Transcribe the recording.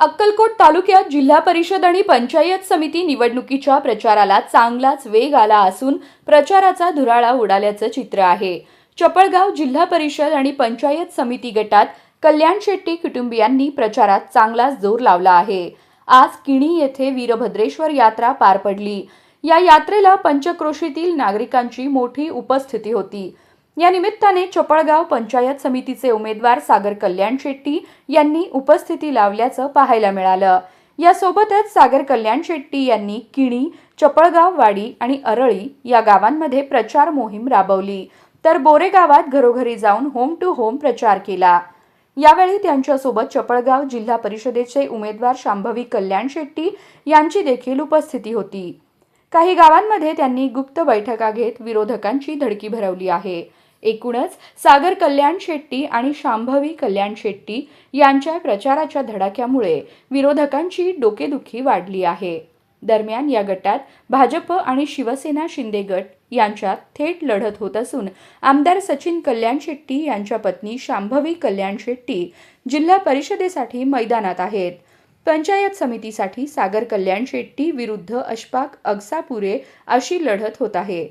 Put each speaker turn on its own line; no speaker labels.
अक्कलकोट तालुक्यात जिल्हा परिषद आणि पंचायत समिती निवडणुकीच्या प्रचाराला चांगलाच वेग आला असून प्रचाराचा धुराळा उडाल्याचं चित्र आहे. चपळगाव जिल्हा परिषद आणि पंचायत समिती गटात कल्याण शेट्टी कुटुंबियांनी प्रचारात चांगलाच जोर लावला आहे. आज किणी येथे वीरभद्रेश्वर यात्रा पार पडली. या यात्रेला पंचक्रोशीतील नागरिकांची मोठी उपस्थिती होती. या निमित्ताने चपळगाव पंचायत समितीचे उमेदवार सागर कल्याण शेट्टी यांनी उपस्थिती लावल्याचं पाहायला मिळालं. यासोबतच सागर कल्याण शेट्टी यांनी किणी चपळगाव वाडी आणि अरळी या गावांमध्ये प्रचार मोहीम राबवली. तर बोरे गावात घरोघरी जाऊन होम टू होम प्रचार केला. यावेळी त्यांच्यासोबत चपळगाव जिल्हा परिषदेचे उमेदवार शांभवी कल्याण शेट्टी यांची देखील उपस्थिती होती. काही गावांमध्ये त्यांनी गुप्त बैठका घेत विरोधकांची धडकी भरवली आहे. एकूणच सागर कल्याण शेट्टी आणि शांभवी कल्याण शेट्टी यांच्या प्रचाराच्या धडाक्यामुळे विरोधकांची डोकेदुखी वाढली आहे. दरम्यान या गटात भाजप आणि शिवसेना शिंदे गट यांच्यात थेट लढत होत असून आमदार सचिन कल्याण शेट्टी यांच्या पत्नी शांभवी कल्याण शेट्टी जिल्हा परिषदेसाठी मैदानात आहेत. पंचायत समितीसाठी सागर कल्याण शेट्टी विरुद्ध अशफाक अगसापुरे अशी लढत होत आहे.